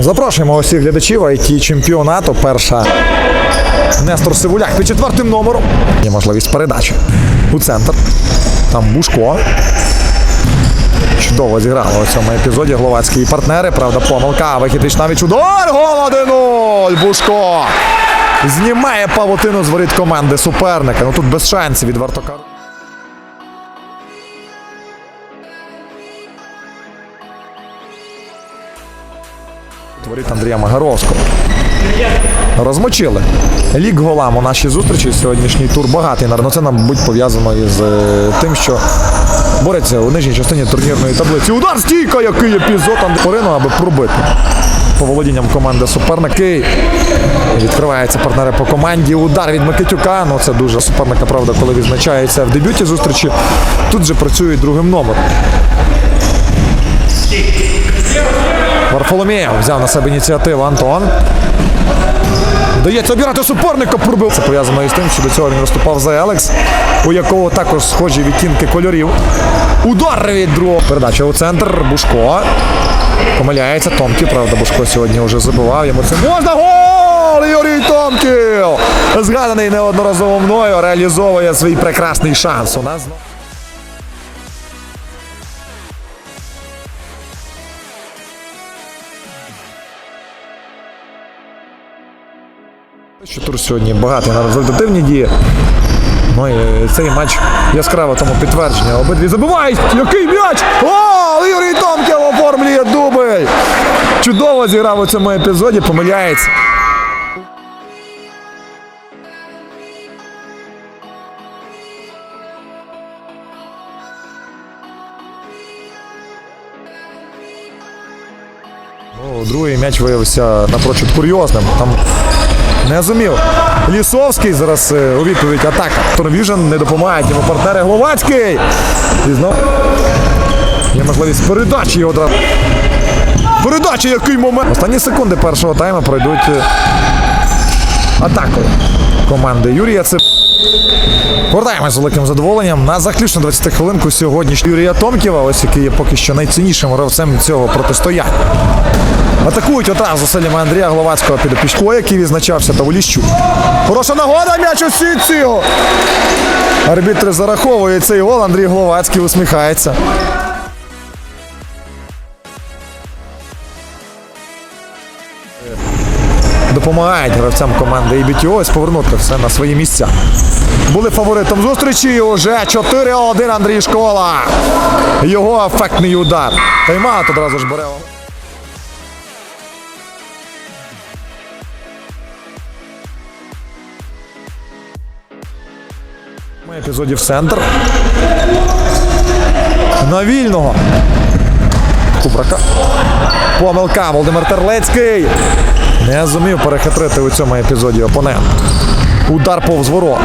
Запрошуємо усіх глядачів it чемпіонату. Перша Нестор Сивуляк під четвертим номером. Є можливість передачі у центр. Там Бушко. Чудово зіграли у цьому епізоді гловацькі партнери. Правда, помилка. Вихід Ічнавіч удар. Гол 1-0. Бушко. Знімає павутину з воріт команди суперника. Ну тут без шансів від вартокару. Творить Андрія Магаровського. Розмочили. Лік голам у нашій зустрічі. Сьогоднішній тур багатий. Ну, це, мабуть, пов'язано із е, тим, що бореться у нижній частині турнірної таблиці. Удар стійка, який епізод Андорину, аби пробити. По володінням команди суперники. Відкриваються партнери по команді. Удар від Микитюка. Ну це дуже суперника, правда, коли відзначається в дебюті зустрічі. Тут же працює другим номером. Варфоломєєв взяв на себе ініціативу Антон. Вдається обіграти суперника, пробив. Це пов'язано із тим, що до цього він виступав за Елекс, у якого також схожі відтінки кольорів. Удар від другого. Передача у центр. Бушко. Помиляється Томків. Правда, Бушко сьогодні вже забивав. Йому це можна. Гол! Юрій Томків! Згаданий неодноразово мною, реалізовує свій прекрасний шанс. У нас Що тур сьогодні багатий на результативні дії. Ну і цей матч яскраво тому підтвердження. Обидві забивають. Який м'яч! О, Юрій Томків оформлює дубль! Чудово зіграв у цьому епізоді, помиляється. Ну, другий м'яч виявився напрочуд курйозним. Там не зумів. Лісовський зараз е, у відповідь атака. Торвіжен не допомагають йому партнери Гловацький. І знов є можливість передачі одразу. Передача, який момент. Останні секунди першого тайму пройдуть е, атакою команди Юрія. Це Повертаємось з великим задоволенням на заключну 20 хвилинку сьогоднішнього Юрія Томківа, ось який є поки що найціннішим гравцем цього протистояння. Атакують одразу силами Андрія Гловацького під Пічко, який відзначався та Воліщук. Хороша нагода, м'яч у сітці. Арбітр зараховує цей гол. Андрій Гловацький усміхається. Допомагають гравцям команди ось повернути все на свої місця. Були фаворитом зустрічі. і Уже 4-1 Андрій Школа. Його ефектний удар. Таймаут одразу ж бере. Ми епізоді в центр. На вільного. Кубрака. Помилка. Володимир Терлецький. Не зумів перехитрити у цьому епізоді опонент. Удар повз ворот.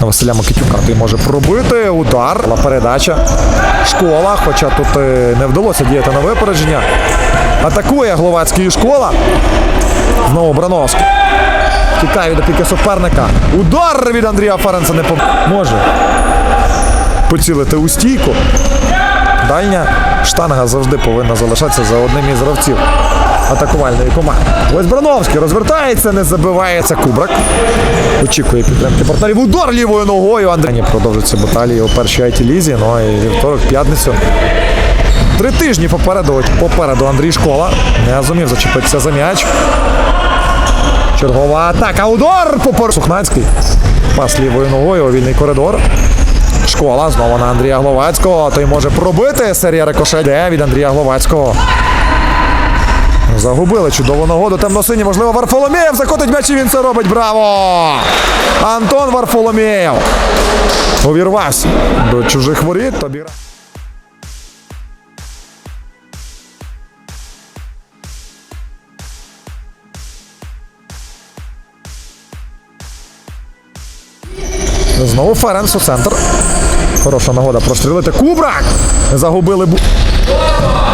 На Василя Микитюка той може пробити. Удар. Передача. Школа. Хоча тут е, не вдалося діяти на випередження. Атакує Гловацький школа. Знову Брановський. Тікає від опіки суперника. Удар від Андрія Ференца не пом... може поцілити у стійку. Дальня штанга завжди повинна залишатися за одним із гравців атакувальної команди. Ось Брановський розвертається, не забивається Кубрак. Очікує підтримки партнерів. Удар лівою ногою. Андрій продовжується баталії у першій айті лізі. Ну і вівторок, п'ятницю. Три тижні попереду, попереду Андрій Школа. Не зумів зачепитися за м'яч. Чергова атака. Удар попор. Сухнацький. Пас лівою ногою вільний коридор. Школа знову на Андрія Гловацького. Той може пробити. Серія рикошет Де від Андрія Гловацького. Загубили чудову нагоду. Темно-сині, можливо, Варфоломєєв закотить м'яч і він це робить. Браво! Антон Варфоломєєв. Увірвався до чужих воріт. Тобі. Знову Ференс у центр. Хороша нагода прострілити. Кубрак! Загубили бу.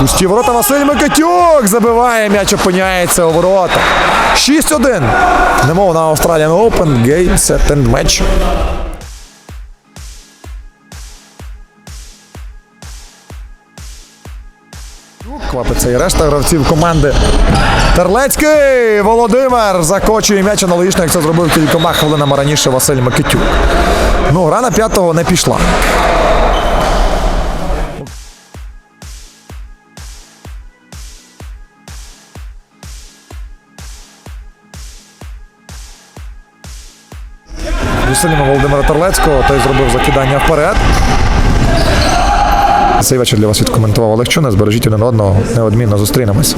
Пусті ворота Василь Микитюк забиває, м'яч опиняється у ворота. 6-1. Немов на Australian Open. Set and match. Квапиться і решта гравців команди. Терлецький Володимир закочує м'яч аналогічно, як це зробив кількома хвилинами раніше Василь Микитюк. Ну, гра на п'ятого не пішла. Зусиллями Володимира Терлецького той зробив закидання вперед. Цей вечір для вас відкоментував Олег Чуна. Збережіть один одного, неодмінно зустрінемось.